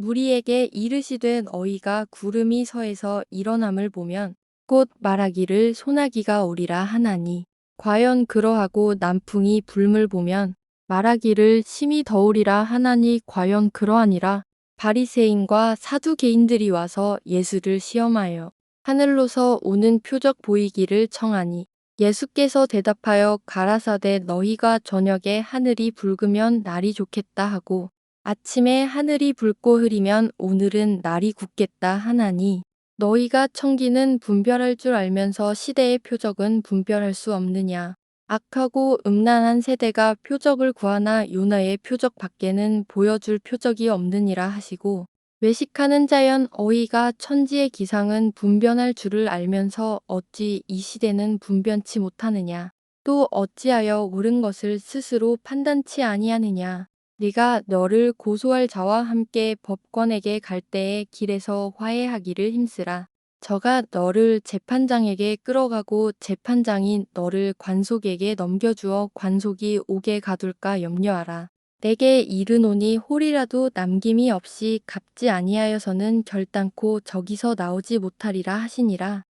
무리에게 이르시되 너희가 구름이 서에서 일어남을 보면 곧 말하기를 소나기가 오리라 하나니 과연 그러하고 남풍이 불물 보면 말하기를 심히 더우리라 하나니 과연 그러하니라. 바리새인과 사두개인들이 와서 예수를 시험하여 하늘로서 오는 표적 보이기를 청하니 예수께서 대답하여 가라사대 너희가 저녁에 하늘이 붉으면 날이 좋겠다 하고 아침에 하늘이 붉고 흐리면 오늘은 날이 굳겠다 하나니 너희가 청기는 분별할 줄 알면서 시대의 표적은 분별할 수 없느냐. 악하고 음란한 세대가 표적을 구하나 요나의 표적 밖에는 보여줄 표적이 없느니라 하시고 외식하는 자연 어이가 천지의 기상은 분변할 줄을 알면서 어찌 이 시대는 분변치 못하느냐. 또 어찌하여 옳은 것을 스스로 판단치 아니하느냐. 네가 너를 고소할 자와 함께 법관에게 갈 때에 길에서 화해하기를 힘쓰라. 저가 너를 재판장에게 끌어가고 재판장이 너를 관속에게 넘겨주어 관속이 오게 가둘까 염려하라. 내게 이르노니 홀이라도 남김이 없이 갚지 아니하여서는 결단코 저기서 나오지 못하리라 하시니라.